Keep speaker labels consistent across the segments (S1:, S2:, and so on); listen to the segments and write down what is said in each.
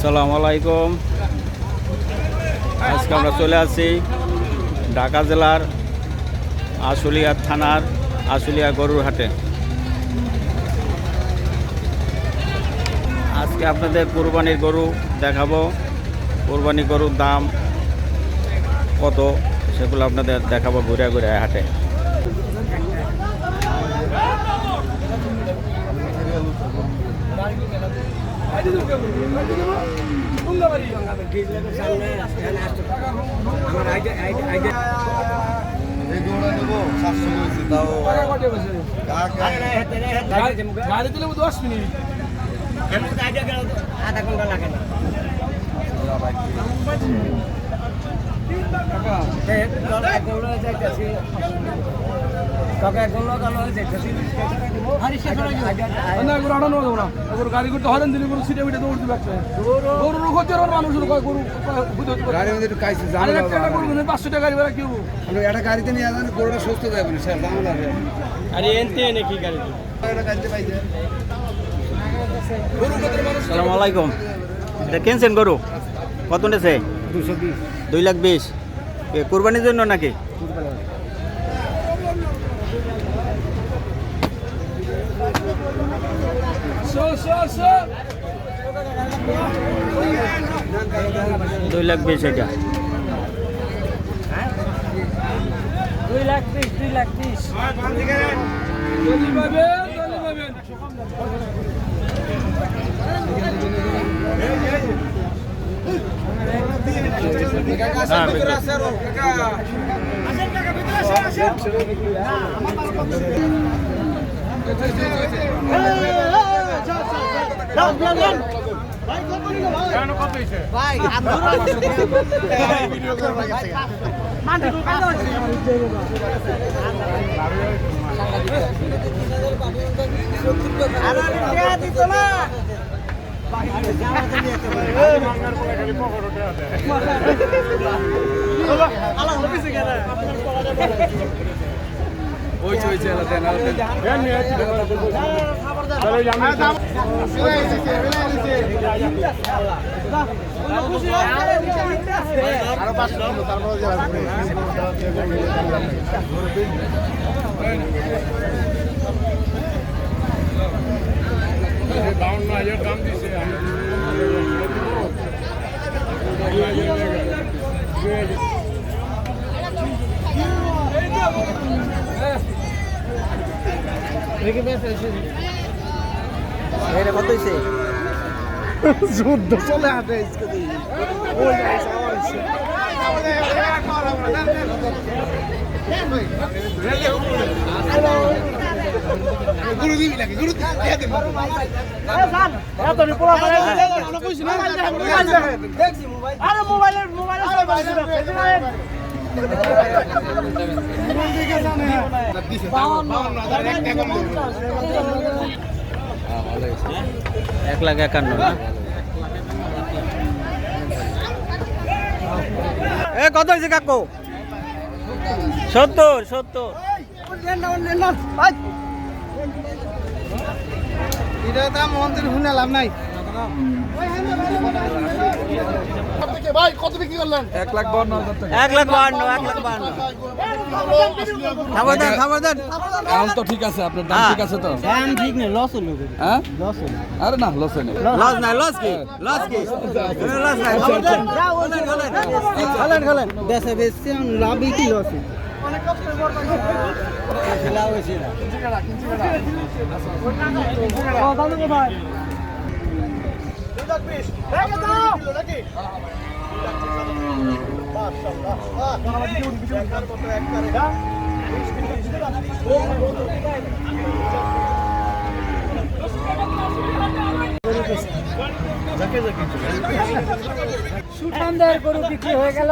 S1: আসসালামু আলাইকুম। আজকে আমরা চলে আসছি ঢাকা জেলার আশুলিয়া থানার আশুলিয়া গরুর হাটে। আজকে আপনাদের কোরবানির গরু দেখাবো। কোরবানি গরুর দাম কত, সেগুলো আপনাদের দেখাবো ঘুরে ঘুরে হাটে।
S2: গাড়ি দিলে দশ মিনিট
S3: আধা ঘণ্টা লাগে না
S2: না গরু আটানো দেবো না। গরু গাড়ি করতে হরেন দিলে গরু সিটে মিটে দৌড় দিবে একটা গরু হচ্ছে মানুষ কয় গরু বুঝতে হতে পারে?
S4: গাড়ির মধ্যে একটু কাইছে
S2: আরে
S4: ঝামেলা
S2: একটা
S4: হবে
S2: গরু কিনে পাঁচশো টাকা গাড়ি ভাড়া কি হব?
S4: আমরা একটা গাড়িতে নিয়ে যাবেন গরুটা সুস্থ যাবে না স্যার ঝামেলা হবে
S3: আরে এনতে এনে কি গাড়ি
S4: একটা গাড়িতে পাইছে
S1: এটা কিনছেন গরু? কত নেছে
S4: দুশো বিশ।
S1: দুই লাখ বিশ। এ, কোরবানির জন্য নাকি? দুই লাখ বিশ এটা
S3: দুই লাখ ত্রিশ দুই লাখ ত্রিশ
S2: জলদি পাবেন জলদি পাবেন
S1: হ্যাঁ বিক্রি।
S4: ওইছে ওইছে এলা দেন এলা দেন
S1: এটা কত হয়েছে
S4: যুদ্ধ। চলে হাটে গুরু দিবি নাকি গুরু
S3: আরে মোবাইলের মোবাইলের
S1: এক লাখ একান্ন না এ কত হয়েছে কাকু? সত্তর সত্তর।
S4: এটা মন্দির শুনে লাভ নাই। এক লাখ বান্ন
S1: এক লাখ বাহান্ন এক লাখ বাহান্ন খাবার দেন খাবার দেন।
S4: দাম তো ঠিক আছে আপনার দাম ঠিক আছে তো?
S3: দাম ঠিক নেই লস হলো।
S4: হ্যাঁ? আরে না লস নেই
S1: লস নাই লস কি? লস কি? লস নাই। খাবার দেন খালেন খালেন
S3: দেশে বেশি লাভই কি লস সুঠামদের গরু বিক্রি হয়ে গেল।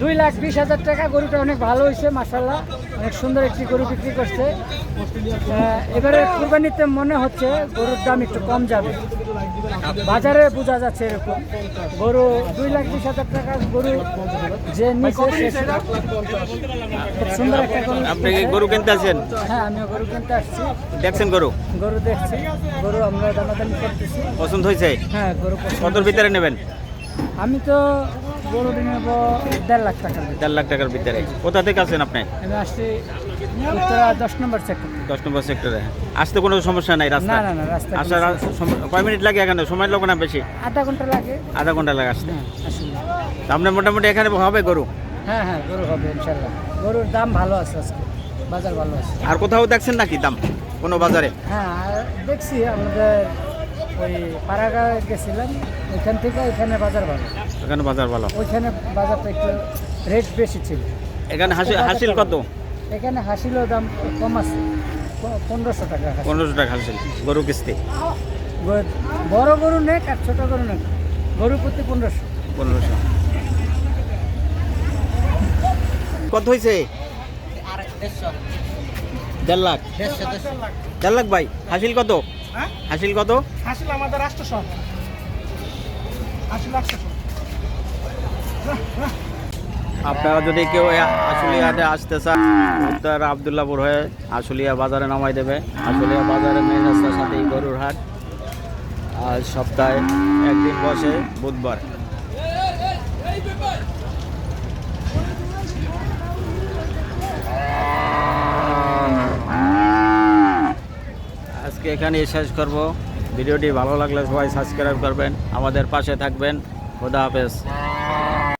S3: দুই লাখ বিশ হাজার টাকা। গরুটা অনেক ভালো হয়েছে মাসাল্লাহ অনেক সুন্দর একটি গরু বিক্রি করছে। আহ, এবারে কুরবানিতে মনে হচ্ছে গরুর দাম একটু কম যাবে। বাজারে বোঝা যাচ্ছে এরকম। গরু দুই লাখ বিশ হাজার টাকা গরু যে নিচে খুব সুন্দর একটা গরু
S1: আপনি কি গরু কিনতে আছেন
S3: হ্যাঁ আমিও গরু কিনতে আসছি।
S1: দেখছেন গরু?
S3: গরু দেখছি। গরু আমরা দামাদামি করতেছি।
S1: পছন্দ হয়েছে?
S3: হ্যাঁ গরু পছন্দ।
S1: কতর ভিতরে নেবেন?
S3: আমি তো গরু নেব দেড় লাখ টাকার
S1: দেড় লাখ টাকার ভিতরে। কোথা থেকে আছেন আপনি?
S3: আমি আসছি উত্তরা দশ নম্বর সেক্টর
S1: দশ নম্বর সেক্টরে আসতে কোনো সমস্যা নাই রাস্তা
S3: না, না, কোনো
S1: আসার আর কয় মিনিট লাগে এখানে? সময় লাগবে না বেশি?
S3: আধা ঘণ্টা লাগে।
S1: আধা ঘণ্টা লাগে আসতে?
S3: হ্যাঁ
S1: আপনার মোটামুটি এখানে হবে গরু?
S3: হ্যাঁ হ্যাঁ গরু হবে ইনশাল্লাহ গরুর দাম ভালো আছে আজকে। বাজার ভালো আছে।
S1: আর কোথাও দেখছেন নাকি দাম? কোনো বাজারে?
S3: হ্যাঁ দেখছি আমাদের ওই পাড়াগাঁ গেছিলাম। ওইখান থেকে এখানে বাজার ভালো।
S1: এখানে বাজার ভালো।
S3: ওইখানে বাজারটা একটু রেট বেশি ছিল।
S1: এখানে হাসিল কত?
S3: এখানে হাসিলও দাম কম আছে। পনেরোশো টাকা হাসিল।
S1: পনেরোশো টাকা হাসিল গরু কিস্তি?
S3: বড় গরু নেক আর ছোট গরু নেক। গরু প্রতি পনেরোশো।
S1: পনেরোশো। কত হয়েছে দেড় লাখ। দেড় লাখ ভাই। হাসিল কত? হাসিল কত?
S2: আসলে আমাদের রাষ্ট্র সব আসলে রাষ্ট্র
S1: আপনারা যদি কেউ আশুলিয়াতে আসতে চান উত্তর আবদুল্লাপুর হয়ে আশুলিয়া বাজারে নামাই দেবে। আশুলিয়া বাজারে মেন রাস্তার সাথে গরুর হাট। আর সপ্তাহে একদিন বসে বুধবার। আজকে এখানে শেষ করব। ভিডিওটি ভালো লাগলে সবাই সাবস্ক্রাইব করবেন। আমাদের পাশে থাকবেন। খোদা হাফেজ।